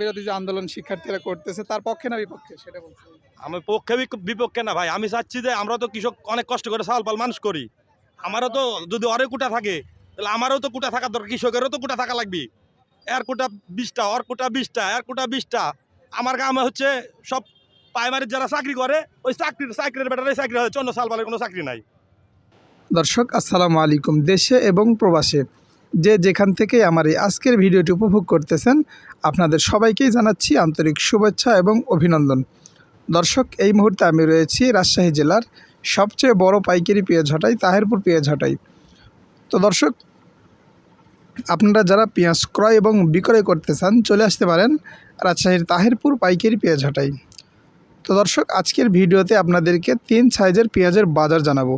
বিরোধী যে আন্দোলন শিক্ষার্থীরা করতেছে তার পক্ষে না বিপক্ষে? সেটা বলছি। আমি পক্ষে বিপক্ষে না ভাই। আমি চাচ্ছি যে আমরা তো কৃষক অনেক কষ্ট করে চাল পাল মানুষ করি। আমারও তো যদি অরে কুটা থাকে তাহলে আমারও তো কুটা থাকা দরকার কৃষকেরও তো কুটা থাকা লাগবে। এর কোটা বিশটা ওর কোটা বিশটা এর কোটা বিশটা। আমার গ্রামে হচ্ছে সব প্রাইমারির যারা চাকরি করে ওই চাকরির চাকরির বেটারে চাকরি হচ্ছে অন্য সাল পালের কোনো চাকরি নাই। দর্শক আসসালামু আলাইকুম। দেশে এবং প্রবাসে যে যেখান থেকে আমার এই আজকের ভিডিওটি উপভোগ করতেছেন, আপনাদের সবাইকেই জানাচ্ছি আন্তরিক শুভেচ্ছা এবং অভিনন্দন। দর্শক, এই মুহূর্তে আমি রয়েছি রাজশাহী জেলার সবচেয়ে বড় পাইকারি পেঁয়াজ হটাই, তাহেরপুর পেঁয়াজ হটাই। তো দর্শক, আপনারা যারা পেঁয়াজ ক্রয় এবং বিক্রয় করতে চান, চলে আসতে পারেন রাজশাহীর তাহেরপুর পাইকারি পেঁয়াজ হটাই। তো দর্শক, আজকের ভিডিওতে আপনাদেরকে তিন সাইজের পেঁয়াজের বাজার জানাব।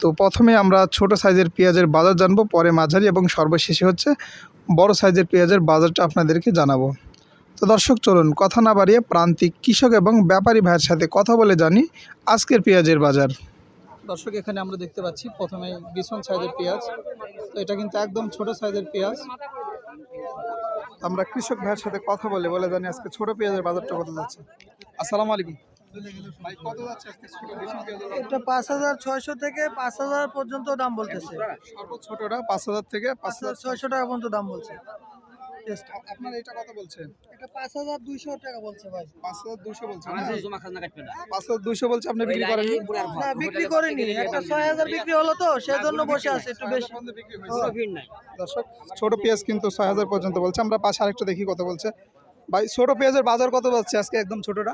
তো প্রথমে আমরা ছোট সাইজের পেঁয়াজের বাজার জানব পরে মাঝারি এবং সর্বশেষে হচ্ছে বড় সাইজের পেঁয়াজের বাজারটা আপনাদেরকে জানাব। তো দর্শক চলুন কথা না বাড়িয়ে প্রান্তিক কৃষক এবং ব্যাপারী ভাইয়ের সাথে কথা বলে জানি আজকের পেঁয়াজের বাজার। দর্শক এখানে আমরা দেখতে পাচ্ছি প্রথমে বিছন সাইজের পেঁয়াজ। তো এটা কিন্তু একদম ছোট সাইজের পেঁয়াজ। আমরা কৃষক ভাইয়ের সাথে কথা বলে বলে জানি আজকে ছোট পেঁয়াজের বাজারটা কত যাচ্ছে। আসসালামু আলাইকুম। এটা পাঁচ হাজার ছয়শো থেকে পাঁচ হাজার পর্যন্ত দাম বলতেছে। ছোটটা পাঁচ হাজার থেকে পাঁচ হাজার ছয়শো টাকা পর্যন্ত দাম বলছে। আপনার এটা কত বলছেন? এটা পাঁচ হাজার দুইশো টাকা বলছে ভাই। পাঁচ হাজার দুশো বলছেন পাঁচ হাজার দুশো বলছে আপনি বিক্রি করেন না বিক্রি করিনি। একটা ছয় হাজার বিক্রি হলো তো সেজন্য বসে আছে একটু বেশি। দর্শক ছোট পেঁয়াজ কিন্তু ছয় হাজার পর্যন্ত বলছে। আমরা পাশে আরেকটা দেখি কত বলছে। ভাই ছোট পেঁয়াজের বাজার কত বলছে আজকে একদম ছোটটা?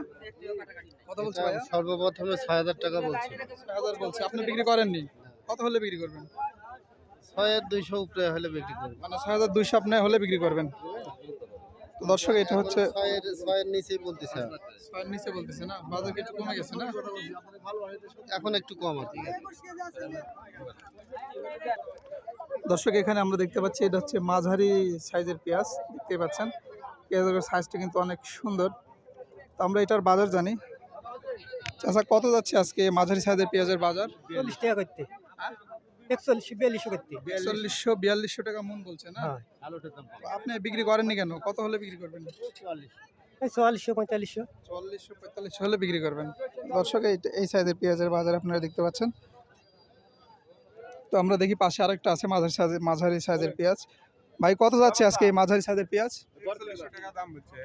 কত বলছে ভাইয়া? সর্বপ্রথমে ছয় হাজার টাকা বলছে। ছয় হাজার বলছে। আপনি বিক্রি করেননি? কত হলে বিক্রি করবেন? ছয়ের দুইশো উপরে হলে বিক্রি করব মানে ছয় হাজার দুইশো আপনি হলে বিক্রি করবেন। তো দর্শক এটা হচ্ছে ছয়ের নিচেই বলতেছে। ছয়ের নিচে বলতেছে না? বাজার একটু কমে গেছে না? এখন একটু কম কি। দর্শক এখানে আমরা দেখতে পাচ্ছি এটা হচ্ছে মাঝারি সাইজের পেঁয়াজ। দেখতে পাচ্ছেন পেঁয়াজের সাইজটা কিন্তু অনেক সুন্দর। তো আমরা এটার বাজার জানি। আচ্ছা কত যাচ্ছে আজকে মাঝারি সাইজের পেঁয়াজের বাজার? চল্লিশ টাকা করতে। একচল্লিশ বিয়াল্লিশশো করতে। চল্লিশশো বিয়াল্লিশশো টাকা মন বলছে না? হ্যাঁ। আপনি বিক্রি করেননি কেন? কত হলে বিক্রি করবেন? চুয়াল্লিশশো পঁয়তাল্লিশশো। পঁয়তাল্লিশশো হলে বিক্রি করবেন। দর্শক এই সাইজের পেঁয়াজের বাজার আপনারা দেখতে পাচ্ছেন। তো আমরা দেখি পাশে আরেকটা আছে মাঝারি সাইজের মাঝারি সাইজের পেঁয়াজ। ভাই কত যাচ্ছে আজকে এই মাঝারি সাইজের পেঁয়াজ?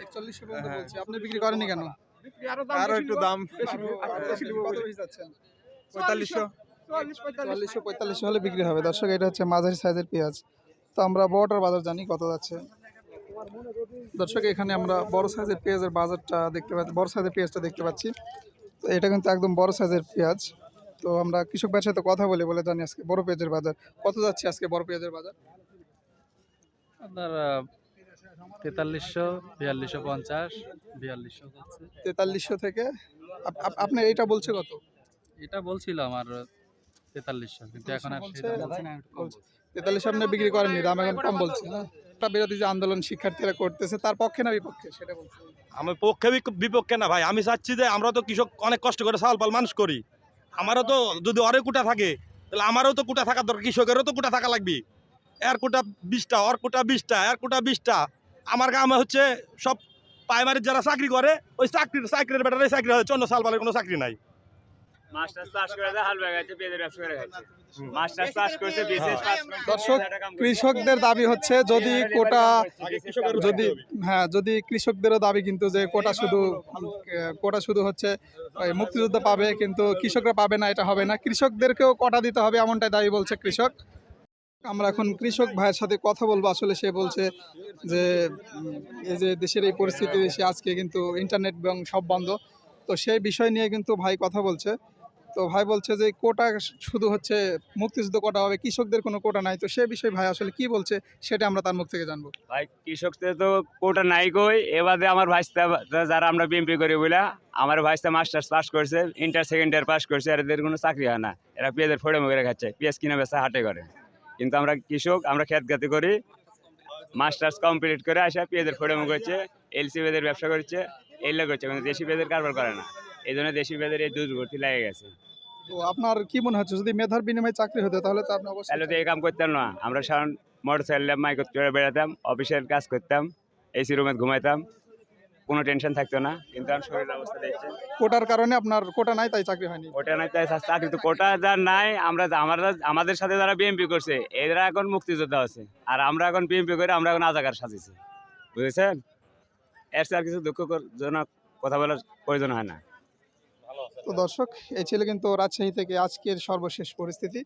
একচল্লিশশো পর্যন্ত বলছে। আপনি বিক্রি করেননি কেন? আরও একটু দাম চুয়াল্লিশশো পঁয়তাল্লিশশো হলে বিক্রি হবে। দর্শক এটা হচ্ছে মাঝারি সাইজের পেঁয়াজ। তো আমরা বড়টার বাজার জানি কত যাচ্ছে। দর্শক এখানে আমরা বড় সাইজের পেঁয়াজের বাজারটা দেখতে পাচ্ছি বড় সাইজের পেঁয়াজটা দেখতে পাচ্ছি। তো এটা কিন্তু একদম বড় সাইজের পেঁয়াজ। তো আমরা কৃষক ভাইয়ের সাথে কথা বলে বলে জানি আজকে বড় পেঁয়াজের বাজার। কত যাচ্ছে আজকে বড় পেঁয়াজের বাজার? আপনার তেতাল্লিশশো বিয়াল্লিশশো পঞ্চাশ বিয়াল্লিশশো তেতাল্লিশশো থেকে? আপ- আপ- আপনার এইটা বলছে কত এটা বলছিল আমার তেতাল্লিশশো কিন্তু এখন আর আপনি বিক্রি করেননি দাম এখন কম বলছে না? বিরোধী যে আন্দোলন শিক্ষার্থীরা করতেছে তার পক্ষে না বিপক্ষে? সেটা বলছে। আমি পক্ষে বিপক্ষে না ভাই আমি চাচ্ছি যে আমরা তো কৃষক অনেক কষ্ট করে চাল পাল মানুষ করি। আমারও তো যদি অরে কুটা থাকে তাহলে আমারও তো কুটা থাকা দরকার কৃষকেরও তো কুটা থাকা লাগবে। এর কোটা বিশটা ওর কোটা বিশটা এর কুটা বিশটা। আমার গ্রামে হচ্ছে সব প্রাইমারির যারা চাকরি করে ওই চাকরির চাকরির বেটারে চাকরি হচ্ছে অন্য সাল কোনো চাকরি নাই। দর্শক কৃষকদের দাবি হচ্ছে যদি কোটা যদি হ্যাঁ যদি কৃষকদেরও দাবি কিন্তু যে কোটা শুধু কোটা শুধু হচ্ছে ওই মুক্তিযুদ্ধ পাবে কিন্তু কৃষকরা পাবে না এটা হবে না। কৃষকদেরকেও কোটা দিতে হবে এমনটাই দাবি বলছে কৃষক। আমরা এখন কৃষক ভাইয়ের সাথে কথা বলব। আসলে সে বলছে যে এই যে দেশের এই পরিস্থিতি দেশে আজকে কিন্তু ইন্টারনেট এবং সব বন্ধ। তো সেই বিষয় নিয়ে কিন্তু ভাই কথা বলছে। তো ভাই বলছে যে, কোটা শুধু হচ্ছে মুক্তিযুদ্ধ কোটা হবে, কৃষকদের কোনো কোটা নাই। তো সে বিষয়ে ভাই আসলে কি বলছে, সেটা আমরা তার মুখ থেকে জানব। ভাই, কৃষকদের তো কোটা নাই কই। এবারে আমার ভাইস্তা, যারা আমরা বিএমপি করি বলে আমার ভাইস্তা মাস্টার্স পাস করছে ইন্টার সেকেন্ড ইয়ার পাস করছে আর এদের কোনো চাকরি হয় না। এরা পেঁয়াজের ফোড়ে মুখে খাচ্ছে, পেঁয়াজ কিনে বেচা হাটে করে। কিন্তু আমরা কৃষক আমরা খেত গাতি করি। মাস্টার্স কমপ্লিট করে আসা পেঁয়াজের ফোড়ে মুখ হচ্ছে এলসি বেদের ব্যবসা করছে এগুলো করছে কিন্তু দেশি বেদের কারবার করে না। এই জন্য দেশি বেদের এই দুধ লেগে গেছে। তো আপনার কি মনে হচ্ছে যদি মেধার বিনিময়ে চাকরি হতো তাহলে তো আপনি অবশ্যই তাহলে তো এই কাম করতাম না। আমরা সাধারণ মোটর সাইকেল মাইক বেড়াতাম অফিসের কাজ করতাম এসি রুমে ঘুমাইতাম। কোনো টেনশন থাকতো না কিন্তু আমি শরীরের অবস্থা দেখছি। কোটার কারণে আপনার কোটা নাই তাই চাকরি হয়নি? ওটা নাই তাই চাকরি তো কোটা যার নাই আমরা আমরা আমাদের সাথে যারা বিএমপি করছে এরা এখন মুক্তিযোদ্ধা আছে আর আমরা এখন বিএমপি করে আমরা এখন আজাকার সাজিয়েছি। বুঝেছেন? এর চেয়ে আর কিছু দুঃখজনক কথা বলার প্রয়োজন হয় না। তো দর্শক এই ছিল কিন্তু রাজশাহী থেকে আজকের সর্বশেষ পরিস্থিতি।